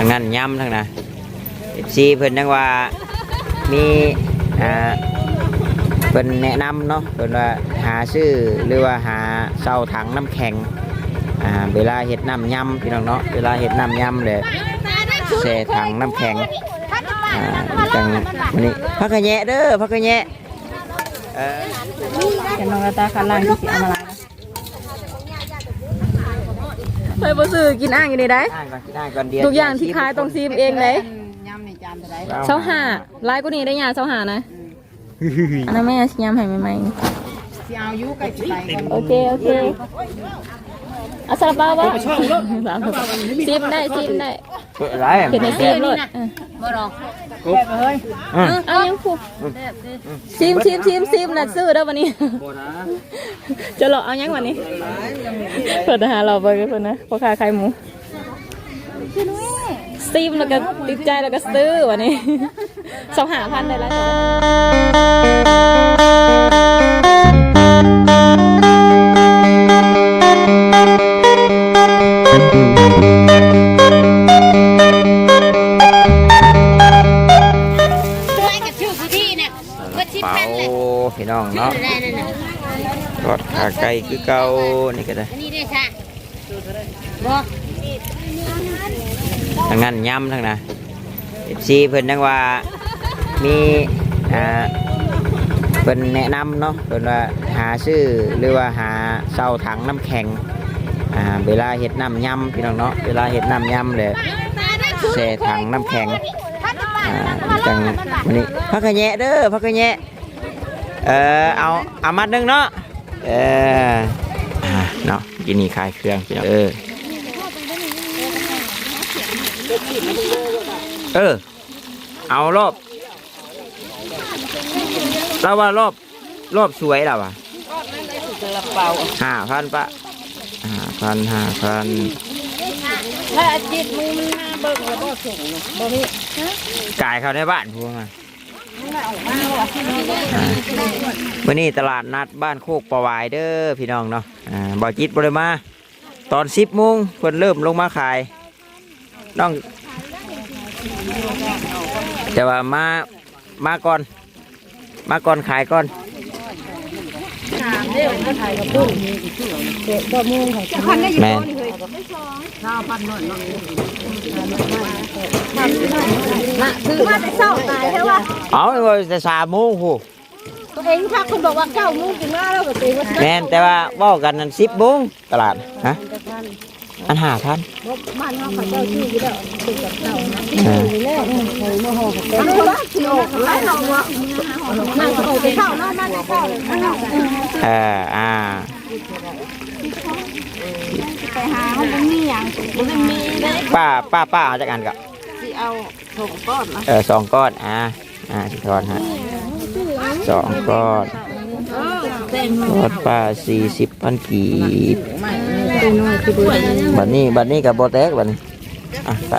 ทางนั้นย้ำทางนั้นซีเพิ่นยังว่ามีอ่าเพิ่นแนะนำเนาะเพิ่นว่าหาซื้อหรือว่าหาเสาถังน้ำแข็งอ่าเวลาเฮ็ดน้ำยำพี่น้องเนาะเวลาเฮ็ดน้ำยำเลยแช่ถังน้ำแข็งอ่าจังวันนี้พักกระแยะเด้อพักกระแยะเออเห็นน้องกตาคันล่างที่สิเอามาล้าง ไปบ่ซื้อกินอ่างอยู่นี่ได้ได้ก่อนได้ก่อนเดียวทุกอย่างที่ขายต้องซีมเองเลยยำในจานเท่าไหรเช้าห้าลายกูนี่ได้ยาเช้าห้านะอันนั้นแม่ชิยามให้ใหม่สิเอาอยู่ใกล้สิไปกันๆโอเคโอเคเอาซาลาเปาบ่ซีมได้ซีมได้เปิดอะไรเห็นในซีมเลยเออ บ่รออืมเอายังผูกซีมซีมซีมซีมน่ะซื้อเด้อวันนี้จะหลอกเอายังวันนี้ เปิดหาเราไปกันเพิ่นนะพ่อค้าขายหมูซีมแล้วก็ติดใจแล้วก็ซื้อวันนี้ สองหาพันได้แล้ว องเนาะได้นั่นน่ะทอดขาไก่คือเก่านี่ก็ได้อันนี้ได้ค่ะบ่ทางนั้นย้ำทางนั้นซีเพิ่นยังว่ามีอ่าเพิ่นแนะนำเนาะเพิ่นว่าหาซื้อหรือว่าหาเสาถังน้ำแข็งอ่าเวลาเฮ็ดน้ำยำพี่น้องเนาะเวลาเฮ็ดน้ำยำเลยแช่ถังน้ำแข็งอ่าจังวันนี้พักกระแยะเด้อพักกระแยะ เออเอาเอามัดหนึงเนาะเอออ่าเนาะกินนี่คลายเครื่องพี่น้องเออเออ เอารอบเราว่ารอบรอบสวยเราอะห้าพันปะห้าพันห้าพันถ้าอาทิตย์มึงมันมาเบิ่งแล้วบ่ส่งบ่มีจ่ายเขาในบ้านพวกอะอ่า วันนี้ตลาดนัดบ้านโคกประวายเด้อพี่น้องเนาะอ่าบ่อจิตบริมา ตอนสิบโมงเพิ่นเริ่มลงมาขายน้องจะว่ามามาก่อน มาก่อนขายก่อน แมนถือว่าแต่เช้าตายใช่ป่ะเอาไว้แต่สามโมงหูตัวเองถ้าคุณบอกว่าเก้าโมงกินมาแล้วก็ตีว่าแมนแต่ว่าเว่ากันนั้นสิบโมงตลาดฮะ อันห้าพันบ้านเฮาเขาเจ้าชื่ออยู่แล้วติดกับเจ้านะอ่าแล้วเคยมาห่อกับเจ้ามันว่าสิออกหลายหนองวะมันก็ออกไปเข้าเนาะมันก็เข้าเลยเอออ่าไปหาเขาบ่มีหยังบ่มีได้ป้าป้าป้าเอาจากอันกับสิเอาถงก้อนนะเออสองก้อนอ่าอ่าสิทอนฮะสองก้อนเออเต็มทอดป้าสี่สิบพันกีบ เป็นน้อยคือบ่ได้บัดนี้บัดนี้กับโบแตกบัดนี้อะไป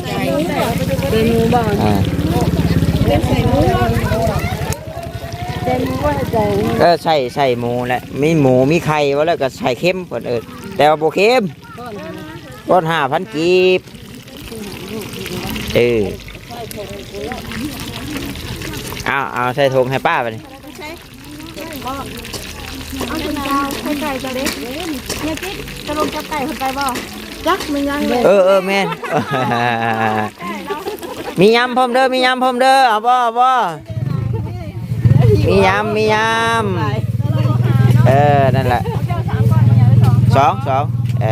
เป็นหมูบ่อ่าเป็นหมูว่าใจก็ใส่ใส่หมูแหละมีหมูมีไข่ว่าแล้วก็ใส่เค็มเพิ่นเอิดแต่ว่าโบเค็มก้อนห้าพันกีบเออเอาเอาใส่ถุงให้ป้าไปนี่ เอาเป็นดาวไข่ไก่จะเด็กเนี่ยจิ๊กจะลงจับไก่คนไปบ่จักมันยังเลยเออเออแม่นมียำพร้อมเด้อมียำพร้อมเด้อเอาบ่เอาบ่มียำมียำเออนั่นแหละสองสองเอ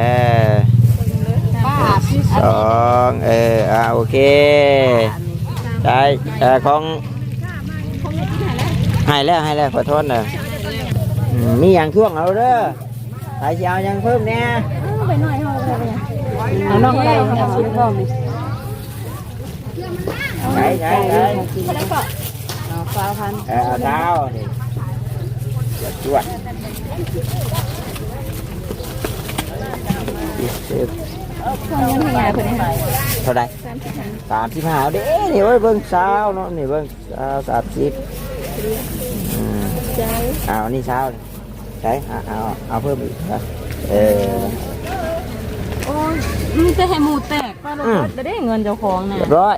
อสองเอออ่าโอเคได้เออของให้แล้วให้แล้วขอโทษนอะ อืมมีอย่างท่วงเอาเด้อใครจะเอาอย่างเพิ่มเนี่ยเอาน้องไก่เอาชิ้นพ่อมใช่ใช่ใช่เอาฟ้าพันเออเอาเท้านี่จวดจวดเท่าไหรสามสิบห้าเด้นี่เว้ยเบิ้งเช้าเนาะนี่เบิ้งเช้าสามสิบ อืมเอานี่เช้านี่ใช่เอาเอาเอาเพิ่มอีกนะเออมีแต่ให้หมูแตกป้าลูกอืมจะได้เงินเจ้าของน่ะเรียบร้อย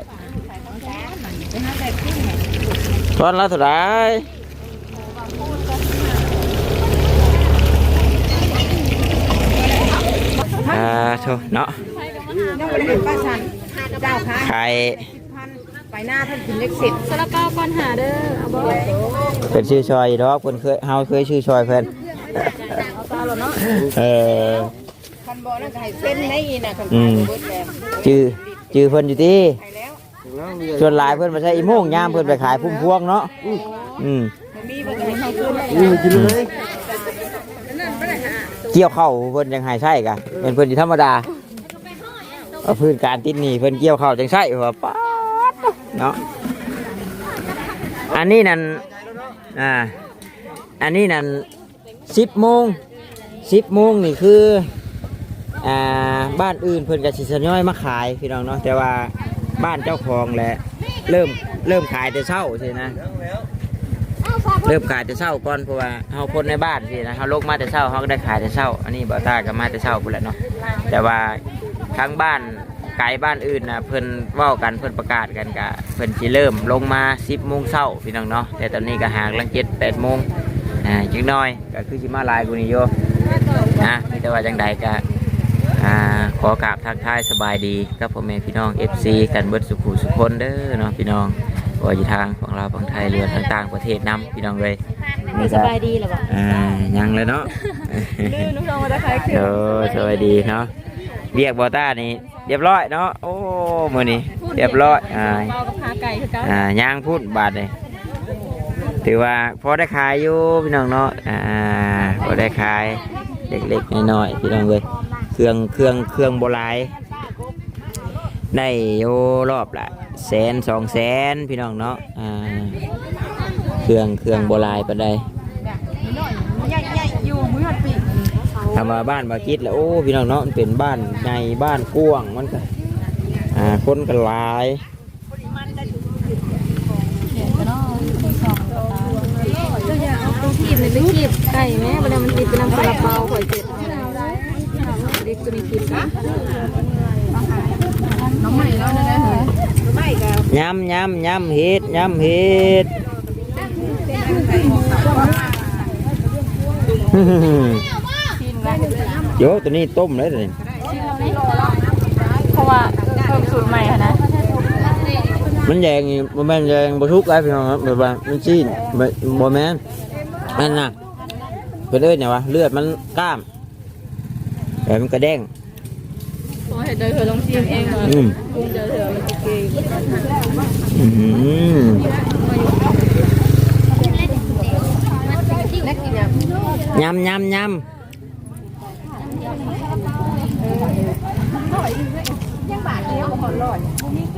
ตอนละเท่าไหร่อ่าโถเนาะยังไม่ได้เห็นป้าชันเจ้าค่ะไข่พันไปหน้าเพิ่นกินเล็กสิบสลับเก้าก่อนหาเด้อเอาบ่เป็นชื่อชอยดอกเพิ่นเคยเฮาเคยชื่อชอยเพิ่นเอาตาหรอเนาะเออคันบ่นั่นก็ให้เส้นในอีน่ะคันอืมเบิดแล้วชื่อชื่อเพิ่นอยู่ที่ไปแล้วส่วนหลายเพิ่นมาใช้อีโม่งยามเพิ่นไปขายพุ่มพวงเนาะอืมบ่มีบ่ให้เฮาคืนอืมกินเลยเกี่ยวเข้าวเพิ่นยังหายใช่กะเป็นเพิ่นที่ธรรมดาเอาพื้นการติดหนี้เพิ่นเกี่ยวเข้าวจังใช่ว่าป๊าด เนาะอันนี้นั่นอ่าอันนี้นั่นสิบโมงสิบโมงนี่คืออ่าบ้านอื่นเพิ่นก็สิทยอยมาขายพี่น้องเนาะแต่ว่าบ้านเจ้าของแหละเริ่มเริ่มขายแต่เช้าใช่นะเริ่มขายแต่เช้าก่อนเพราะว่าเฮาคนในบ้านสินะเฮาลกมาแต่เช้าเฮาก็ได้ขายแต่เช้า อันนี้บ่าวตาก็มาแต่เช้าพุ่นแหละเนาะแต่ว่าทั้งบ้าน ไกลบ้านอื่นนะเพิ่นเว้ากันเพิ่นประกาศกันก็เพิ่นสิเริ่มลงมา10โมงเช้าพี่น้องเนาะแต่ตอนนี้ก็หากลัง7 8โมงอ่าจักหน่อยก็คือสิมาหลายกว่านี้อยู่นะมีแต่ว่าจังใดก็อ่าขอกราบทักทายสบายดีกับพ่อแม่พี่น้อง FC กันเบิดสุขุสุขคนเด้อเนาะพี่น้องว่าอยู่ทางของเราฝั่งไทยเรือทางต่างประเทศนํพี่น้องเลยมีสบายดีหรอบ่อ่ายังเลยเนาะ ลือน้องน้องมาตะไคร้คือเออสวัสดีเนาะ เรียกบอต้านี่เรียบร้อยเนาะโอ้มือนี่เรียบร้อยอ่าเปากับขาไก่คือกันอ่าย่างพูดบาทเลยถือว่าพอได้ขายอยู่พี่น้องเนาะอ่าพอได้ขายเล็กๆน้อยๆพี่น้องเลยเครื่องเครื่องเครื่องโบราณได้โยรอบละแสนสองแสนพี่น้องเนาะอ่าเครื่องเครื่องโบราณไปได้ ใหญ่ๆอยู่มื้อหัดปี ทำมาบ้านมาคิดแล้วโอ้พี่น้องเนาะมันเป็นบ้านในบ้านกว้างมันก็อ่าคนกันหลายตัวอย่างเอาตัวขีบเลยไปขีบไก่แม่บัดนี้มันติดเป็นน้ำสลับเปาข่อยเจ็ดเด็กตัวนี้ขีบนะน้องใหม่แล้วนะเฮ้ยไม่ก็ย้ำย้ำย้ำเฮ็ดย้ำเฮ็ด โยตัวนี้ต้มเลยตัวนี้เพราะว่าเพิ่มสูตรใหม่ค่ะนะมันแยงนี่บ่แม่นแยงบ่ทุกไรพี่น้องครับแบบว่ามันซีนบ่บ่แม่นนั่นน่ะเป็นเอ้ยเนี่ยวะเลือดมันกล้ามแต่มันกระเด้งโอ้เห็นเลยเธอลองชิมเองเหรออืมปรุงเจอเธอมันจะเกยอื้อหือเล็กอี กอย่างยำยำยยังบาทเดียวก็ร้อย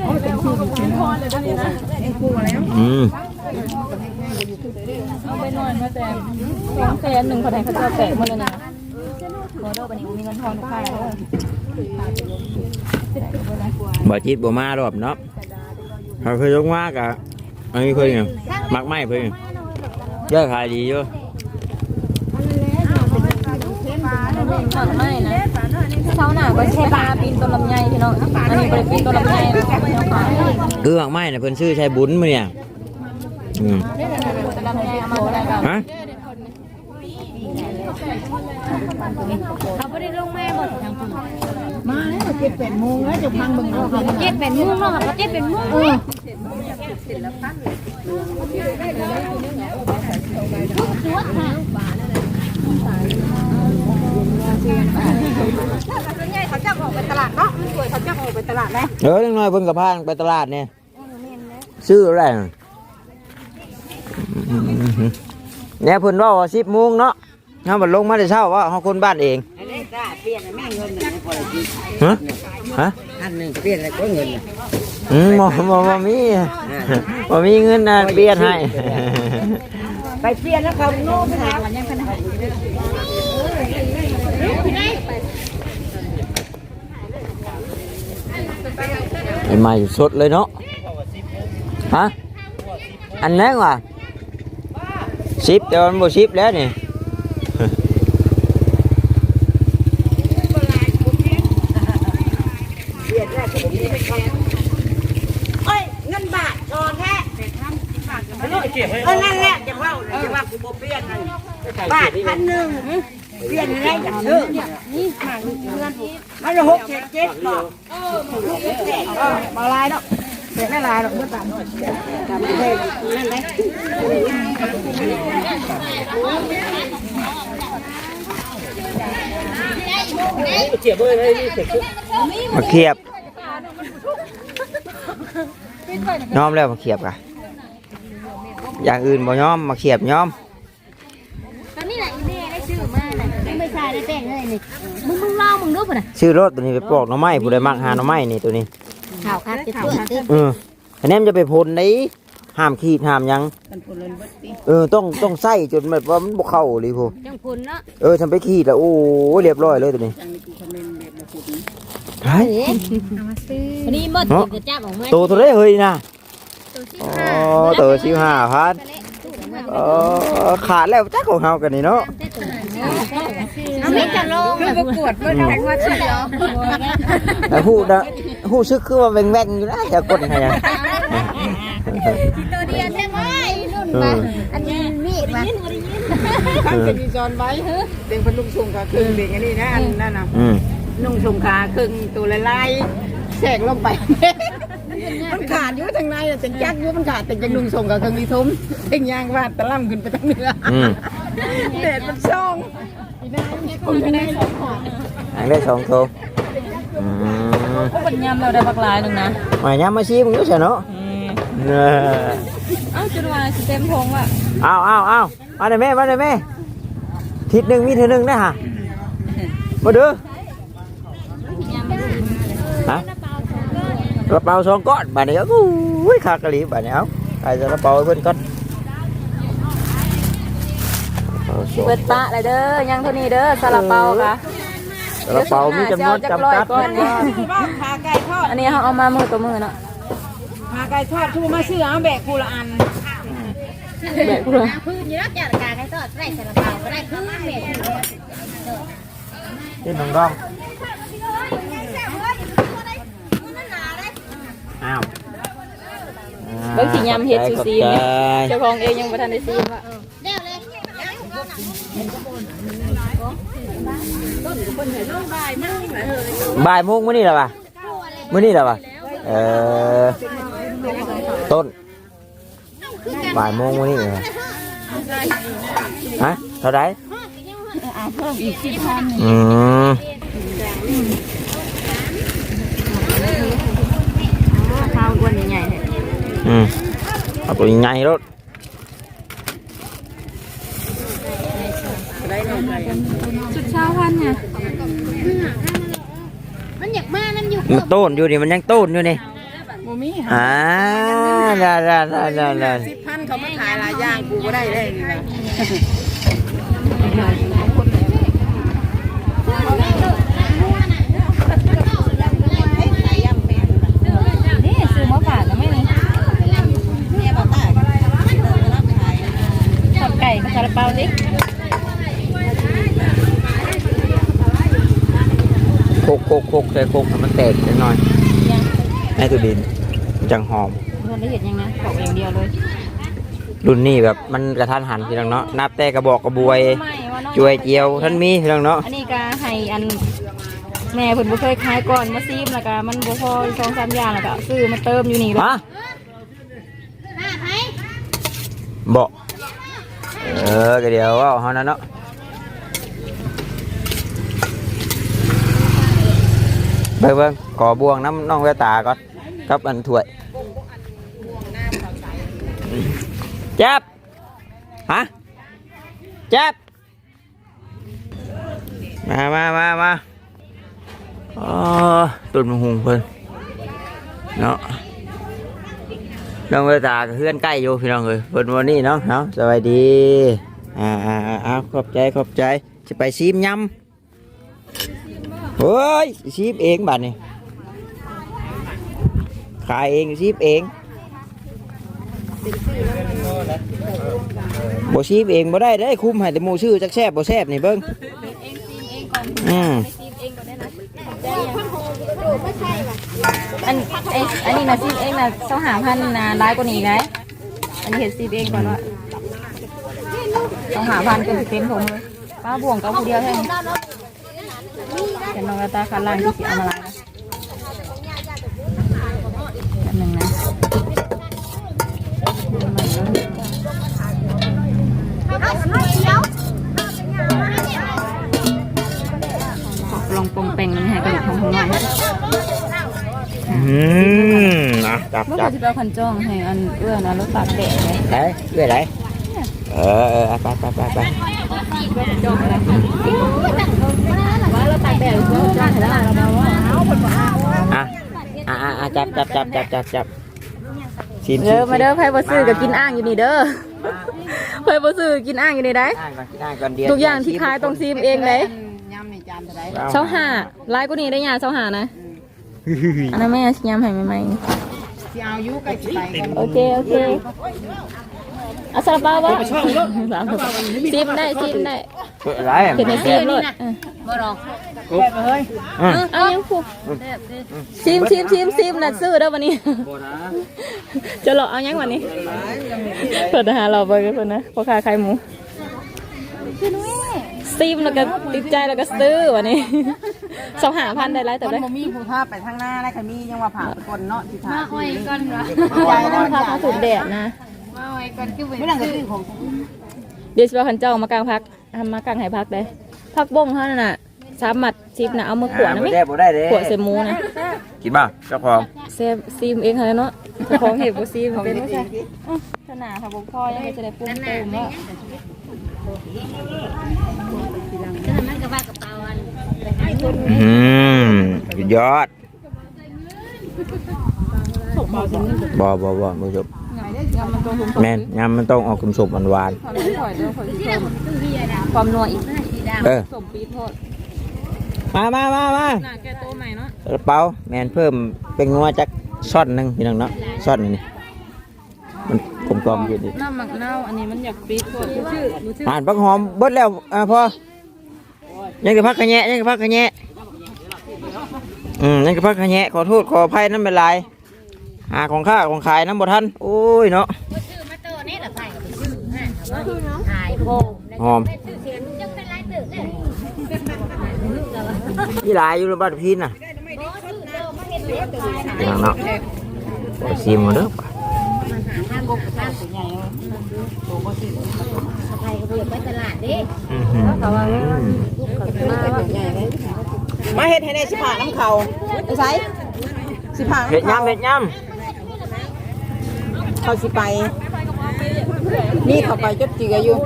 โอ้ยเป็นคู่เป็นพรเลยบ่นี่นะเอ็งคู่แล้วอืมเอาไปหน่อยมาแต่สองแสนหนึ่งพอได้เขาจะแตะหมดเลยนะโมโดบันนี้มีเงินทอนทุกค่ายเลยบ่จิตบ่มารอบเนาะเขาเคยยกมากอะอันนี้เคยไงมักไม้เคยไงเยอะขายดีเยอะถอนไม่นะ ก็ใช้ปลาปีนต้นลำไยพี่น้องอันนี้บริปีนต้นลำไยนะเจ้อมักไหม้น่ะเพิ่นชื่อใช้บุญมื้อเนี่ยอืมฮะเขาไม่ได้ลงแม่หมดทางคุณมาแล้วเจ็ดแปดโมงแล้วจะพังบิ่งเอาเจ็ดเป็นมุ่งเนาะเขาเจ็ดเป็นมุ่งเออส่วนใหญ่ เขาจะออกไปตลาดเนาะมันสวยเขาจะออกไปตลาดเลยเออจังน้อยเพิ่นก็พาไปตลาดเนี่ยซื้ออะไรน่ะเนี่ยเพิ่นว่าว่า10:00นเนาะเฮาบ่ลงมาแต่เช้าว่าเฮาคนบ้านเองอันนี้ก็เปลี่ยนแม่เงินหนึ่งพอละทีฮะฮะอันหนึ่งเปลี่ยนอะไรก็เงินอืมบ่บ่บ่มีบ่มีเงินน่ะเปลี่ยนให้ไปเปลี่ยนแล้วเขาโน้มหาวันยังขนาด ไอ้ไม้สดเลยเนาะฮะอันแรกว่ะซิปแต่มันบ่ซิปแล้วนี่เอ้ยเงินบาททอนแท้เออนั่นแหละจะว่าจะว่ากูบ่เปลี่ยนบาทพันหนึ่ง เปลี่ยนอะไรอย่างเดิมนี่มาเงินมันจะหกเจ็ดเจ็ดบอกมาลายดอกเด็กไม่ลายดอกเมื่อตามนั่นเลยมาเขียบย้อมแล้วมาเขียบกะอย่างอื่นบ่ย้อมมาเขียบย้อม ตอนนี้แหละอีแม่ได้ซื้อมาน่ะไม่ใช่ได้แป้งเลยนี่มึงมึง ลองมึงดูป่ะน่ะชื่อรถตัวนี้ไปปอกหน่อไม้ผู้ใดมักหาหน่อไม้นี่ตัวนี้ข่าวครับจะเพื่อนติเอออันนี้มันจะไปพ่นได้ห้ามขีดห้ามหยังมันผลเลยบัดนี้เออต้องต้องใส่จนแบบว่ามันบ่เข้าเลยพูจังคุณเนาะเออทำไปขีดแล้วโอ้เรียบร้อยเลยตัวนี้จังนี้กูคอมเมนต์แบบมาพูดเฮ้ยวันนี้หมดจะจับออกมาโตตัวได้เฮ้ยนะอ๋อตัวสิบห้าพัน เออขาดแล้วจ้าของเฮากันนี่เนาะ เอาไม่จะลงคือประกวดเมื่อแข่งว่าชื่อเหรอแต่หูนะหูซึกคือว่าแว่งๆอยู่นะอย่ากดให้ยังตัวเดียวใช่ไหมรุ่นมาอันนี้มีดมาท่านเป็นจอนไว้เต็งพันลุงส่งขาครึ่งเด็กอันนี้นะอันนั่นน่ะอืมนุ่งส่งขาครึ่งตัวละลายแทรกลงไปมันขาดอยู่ทางในแต่จักอยู่มันขาดแต่จังนุ่งส่งขาครึ่งนี่ทุ่มเพ่งยางวาดตะล่ำขึ้นไปทางเหนือ อืมแดดมันช่องผมจะได้อันได้สองโทอืมพวกมันยำเราได้บักลายหนึ่งนะหมายย้ำมาชี้มึงก็ใช่เนาะเนอะเอ้าจุดวายสิเต็มทงว่ะเอาเอาเอามาเลยแม่มาเลยแม่ทิศหนึ่งมีเท่านึงนะฮะมาดูฮะกระเป๋าสองก้อนบาทนี้ก็อุ้ยขากะหลีบาทนี้เอาใครจะกระเป๋าให้เพื่อนก้อนกระเป๋า สองเปิดปะเลยเด้อยังเท่านี้เด้อซาลาเปาค่ะกระเป๋ามีจำนวนจำกัดก่อนนะขาไก่ทอดอันนี้เขาเอามามือตัวมือเนาะขาไก่ทอดทูมาซื้อเอาแบกคูละอันแบบเพื่อพื้นอยู่แล้วจัดการให้ทอดได้สารเปาก็ได้พื้นเม็ดนี่น้องร้องอ้าวเบิ้งสียำเฮ็ดซูซีขอบเนี่ยใจเจ้าของเองยังบ่ทันได้ซีมอะเดี๋ยวเลย บ่ายโมงมื้อนี้เหรอปะมื้อนี้เหรอปะเออต้นบ่ายโมงมื้อนี้เหรอฮะเท่าไหรอืมข้าวอ้วนใหญ่ๆเนี่ยอืมเอาตัวใหญ่รถ ชุดเช้าพันเนี่ย มันอยาก มามันอยู่มันต้นอยู่นี่มันยังต้นอยู่นี่โมมี่อ่าได้ได้ได้ได้ได้สิบพันเขามาขายหลายอย่างกูก็ได้เลยนี่แหละ นี่ซื้อมาฝากกันไหมนี่ทอดไก่กับซาลาเปาสิ โค กโคกโคกใส่โคกให้มันแตกนิดหน่อยให้ตัวดินมันจังหอมคนได้เห็นยังนะบอกอย่างเดียวเลยรุ่นนี้แบบมันกระทันหันพี่น้องเนาะนับแต่กระบอกกระบวยไม่ว่าน้องจวยเจียวท่านมีพี่น้องเนาะอันนี้ก็ให้อันแม่เพิ่นบ่เคยขายก่อนมาซีมแล้วก็มันบ่พอสองสามอย่างแล้วก็ซื้อมาเติมอยู่นี่ฮะหน้าไทยบอกเออก็เดี๋ยวเอาเฮานั่นเนาะ เบิ่งเบิ่อบวงน้ำน้องแววตาก่อนกับอันถ้วยแจ๊บฮะแจ๊บมามามามาอ๋อต้นมะฮุงเพิ่นเนาะน้องเวตาเพื่อนใกล้อยู่พี่น้องเลยเพิ่นวันนี้เนาะเนาะสวัสดีอ่าอ่าอ่าอ่าขอบใจขอบใจจะไปซีมยำ เฮ้ยซีมเองบัดนี้ขายเองซีมเองบ่ซีมเองบ่ได้ได้คุ้มให้แต่หมูชื่อจักแซบบ่แซบนี่เบิ่งอืมอันไออันนี้นะซีมเองนะเจ้าหาพันนะร้ายกว่านี้ไงอันนี้เห็ดซีเองก่อนว่าต้องหาพันเกันเต็มถุงเลยป้าบ่วงกับผู้เดียวแท่นี้ เห็นน้องกระตาคันล่างที่สิเอามาลายนะอันหนึ่งนะขอลองปองแปงมันให้กระดูกของของมันอืมนะจับเมื่อจักี้บที่เราคันจ้องให้อันเอื้อนะรถปากแดดเลยไหนเรื่อยไหนเออเออเอาไปไปไปไปจ้องอะไรว่าเราตากแดดเราจ้องให้ได้เราบอกว่าเอาผลว่าอะอะอะอะจับจับจับจับจับจับชิมเด้อมาเด้อไพ่บ่ซื้อก็กินอ่างอยู่นี่เด้อไพ่บ่ซื้อกินอ่างอยู่นี่ได้ อ่านก่อนกินอ่านก่อนเดียวทุกอย่างที่ขายต้องซีมเองเลยยำในจานเท่าไหรเช้าหาลายกูนี่ได้ยาเช้าหานะอันนั้นแม่สิยามให้ใหม่ที่เอายุใกล้สิไปก่อนๆโอเค โอเค เอาซาลาเปาบ่ซีมได้ซีมได้เปิดอะไรอะเห็นในซีมเลยเออบ่ดอกอืมเอายังผูกซีมซีมซีมซีมน่ะซื้อเด้อวันนี้จะหลอกเอายังวันนี้เปิดอาหารเราไปกันเพิ่นนะพ่อค้าขายหมูซีมแล้วก็ติดใจแล้วก็ซื้อวันนี้สองหาพันได้ไรแต่มันได้บ่มีผู้ท่าไปทางหน้าแล้วก็มียังว่าผ่าไปก่อนเนาะที่ท่ามาอ้อยก่อนวะใหญ่พ่นะอค้าเขาสูดแดดนะมา อ้อยก่อนคือไม่นั่งก็ซื้อของเดี๋ยวสิว่าคันเจ้ามากลางพักทำมากลางให้พักได้พักบ้งเท่านั้นน่ะสามหมัดซิปน่ะเอามาขวดนะไม่ไหมได้บ่ได้เลยขวดเสหมูนะกินป่ะเจ้าของเซฟซีมเองค่ะเนาะเจ้าของเห็บบ่ซีมเป็นไม่ใช่อื้อขนาดค่ะบ่พ่อยังไม่จะได้ปรุงเติมว่าจะทำมันก็ว่ากระเป๋า อันอืมสุดยอดบ่บ่บ่บ่จบแม่นยำมันต้องออกสุกๆหวานความไม่ถอยเด้อคนที่เพิ่มความนัวอีกๆเออ สมปีโทษมามามามาหน้าแกโตใหม่เนาะกระเป๋าแมนเพิ่มเป็นงัวจักซ่อนหนึ่งพี่น้องเนาะซ่อนนี่มันกลมกลอมอยู่ดิน้ำหมักเน่าอันนี้มันอยากปีโทษรู้ชื่อรู้ชื่ออ่านพักหอมเบิดแล้วอ่าพอยังกับพักขะแยะยังกับพักขะแยะอืมยังกับพักขะแยะขอโทษขออภัยน้ำเป็นลาย หาของข้าของขายน้ำบ่ทันโอ้ยเนาะชื่อมาโตนี่แหละไผ่ชื่อห่านถ่ายโพงหอมชื่อเสียงจังเป็นไรตึกเนี่ยยี่หลายอยู่ในบ้านพี่น่ะพี่น้องเนาะไปซีมกันเด้อทางกบทางใหญ่ไผ่ก็ไปไปตลาดดิอื้อหือมาเฮ็ดให้ได้สิผ่าน้ำเขาไอ้ไสสิผ่าเห็ดน้ำเขายำ เห็ดยเขาสิไป นี่เขาไปจดเจืออยู่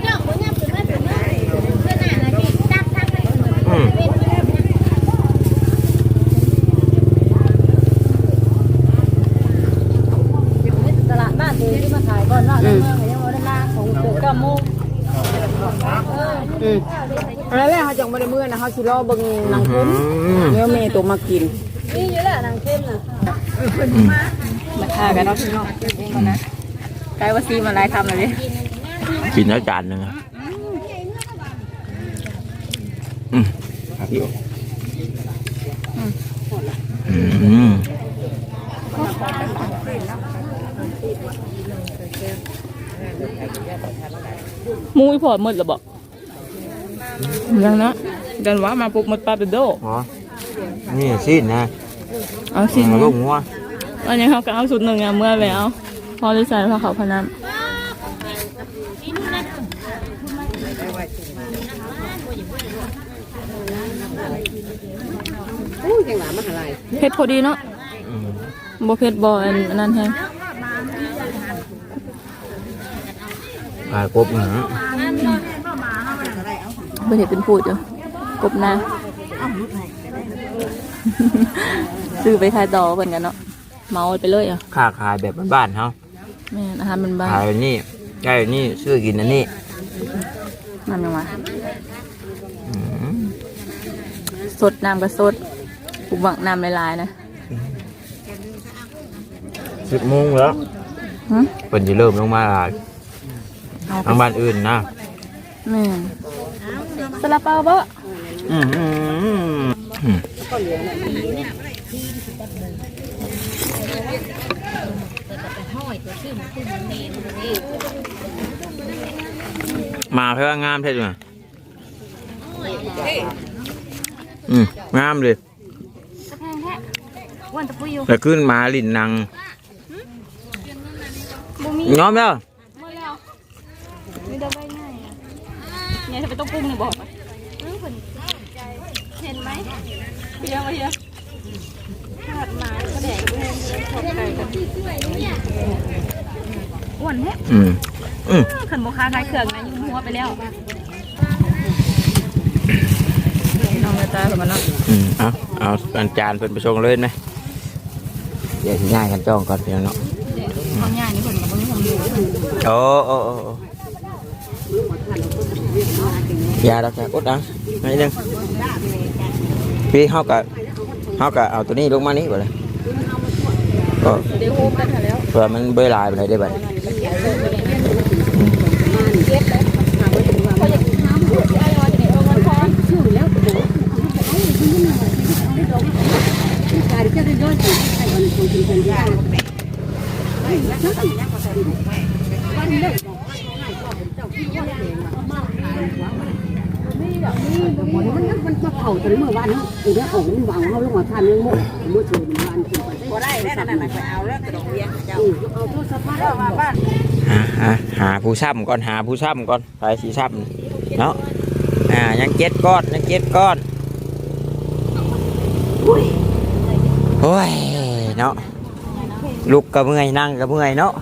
เรื่องคนยังถึงมาถึงมาเพื่อนหน้านะที่จับทักไปำอืมตลาดบ้านตัวที่มาขายก่อนเนาะในเมืองยังบ่ได้มาของเกิดเก้าโมงอืมอะไรแรกเขาจังบ่ได้มื้อนะเขาสิรอเบิ่งหนังอืคุ้มมเดี๋ยวแม่ตัวมากิน นี่อยู่แหละนางเข้มน่ะ มาทากันเนาะพี่น้องเองก่อนนะไกลว่าซีมาลายทำเลยดิกินแล้วจานหนึงอะอืมครับพี่อืมมูอีพอหมดแล้วบอกยังนะกันว่ามาปุ๊บหมดปลาเป็นโดอ๋อนี่สิ้นนะเอาสิมาลูกงัว อันนี้เขาก็เอาสุดหนึ่งอะเมื่อไปเอาพอได้ใส่ผ้าขาวพนันอู้จังหวะมหาลัยเผ็ดพอดีเนาะอืมบ่เผ็ดบ่อันอันนั้นแฮงปลากบนะฮะบ่เห็นเป็นพูดอยู่กบนาซื้อไปขายต่อเพิ่นกันเนาะ เมาไปเลยอะค่าขายแบบบ้านๆเขาแม่นอาหารมันบ้านขายแบบนี้ได้แบบนี้ซื้อกินอันนี้มันยังวะอืมสดน้ำก็สดปุบบังน้ำหลายๆนะสิบโมงแล้วหึเพิ่นจะเริ่มลงมาเอาทางบ้านอื่นนะแม่นซาลาเปาบ่อืมอืมอืมอื มห้อยตัวเชมาเพื่องามใช่ไหมอืมงามเลยตะแพงแท้วันตะปุยอยู่แล้วขึ้นมาลินนังบ่มีง้อมแล้วหมดแล้วมีเดินไปง่ายอะเนี่ยจะไปต้องปรุงเนี่ยบอกไปเห็นไหมเพียงมาเพียงขาดไม้กระแดกกระแดกชอบไก่กัน อ้วนแท้อืมอืมขันโมคาคล้ายเครื่องนะยุ่งหัวไปแล้วน้องกระจายแบบนั้นอืมเอาเอาอันจานเพิ่นไปชงเลยไหมเดี๋ยวสิง่ายกันจ้องก่อนพี่น้องเนาะเขาง่ายนี่คนกับคนที่ทำอยู่โอ้โอ้โอ้โอ้ยาดอกจ้ะอดเอะนิดนึงพี่เฮากะเฮากะเอาตัวนี้ลงมานี่บ่เลยก็เดี๋ยวโฮมกันแล้วเผื่อมันเบื่อหลายไปเลยได้บัด มันมาเผาตอนเมื่อ วานนี้อีเนี้ยของมันวางเขาลงมาทานเรื่องมุกมื่อคืนมันวันขึ้นไปบ่ได้แล้นั่นน่ะไปเอาแล้วกระดองเวียนเจ้าเอาโทรศัพท์มาแล้วมาบ้านหาหาหาผู้ซ้ำก่อนหาผู้ซ้ำก่อนไปสีซ้ำเนาะอ่ายังเจ็ดก้อนยังเจ็ดก้อนโอ้ยเนาะลุกก็เมื่อยนั่งก็เมื่อยเนาะ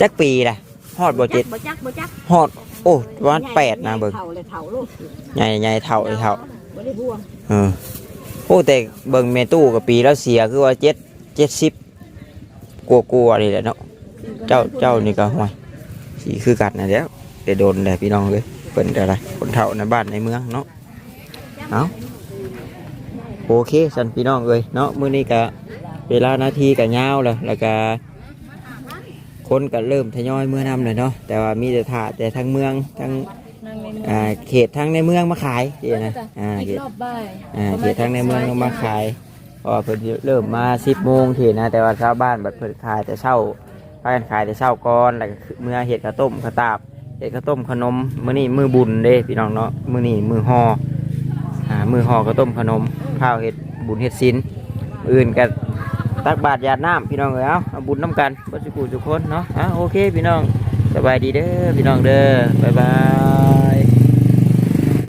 จักปีล่ะ ฮอดบ่เจ็ดบ่จักบ่จักฮอด โอ้วันแปดนะเบิ่งเฒ่าเลยเฒ่าลูกใหญ่ใหญ่เท่าไอ้เท่าบ่ได้บ่วงเออโอ้แต่เบิ่งเมตู้กับปีแล้วเสียคือว่าเจ็ดเจ็ดสิบกลัวกลัวๆนี่แหละเนาะเจ้าเจ้านี่ก็ห่วยสีคือกันนะเดี๋ยวเดี๋ยวโดนแหละพี่น้องเลยเป็นอะไรคนเฒ่าในบ้านในเมืองเนาะเอาโอเคสันพี่น้องเลยเนาะมื้อนี้ก็เวลานาทีก็ยาวแล้วแล้วก็ คนก็เริ่มทยอยเมื่อนำเลยเนาะแต่ว่ามีแต่ถาแต่ทั้งเมืองทั้งนั่งในมืออ่าเขตทั้งในเมืองมาขายเดี๋ยวนะอ่าอีเขกตรอบบ่ายอ่าเขตทั้งในเมืองก็มาขายเพราะว่าเพิ่นเริ่มมาสิบโมงเขตนะแต่ว่าชาวบ้านบัดเพิ่นขายแต่เช้าพากันขายแต่เช้าก่อนแล้วก็คือเมื่อเห็ดข้าวต้มข้าวตาบเห็ดข้าวต้มขนมมื้อนี้มื้อบุญเด้พี่น้องเนาะมื้อนี้มื้อห่ออ่ามื้อห่อข้าวต้มขนมข้าวเห็ดบุญเห็ดศีลอื่นกัน ตักบาตรหยาดน้ำพี่น้องเอ้ยเอาเอาบุญน้ำกันบ่สิกูทุกคนเนาะอะโอเคพี่น้องสบายดีเด้อพี่น้องเด้อบ๊ายบาย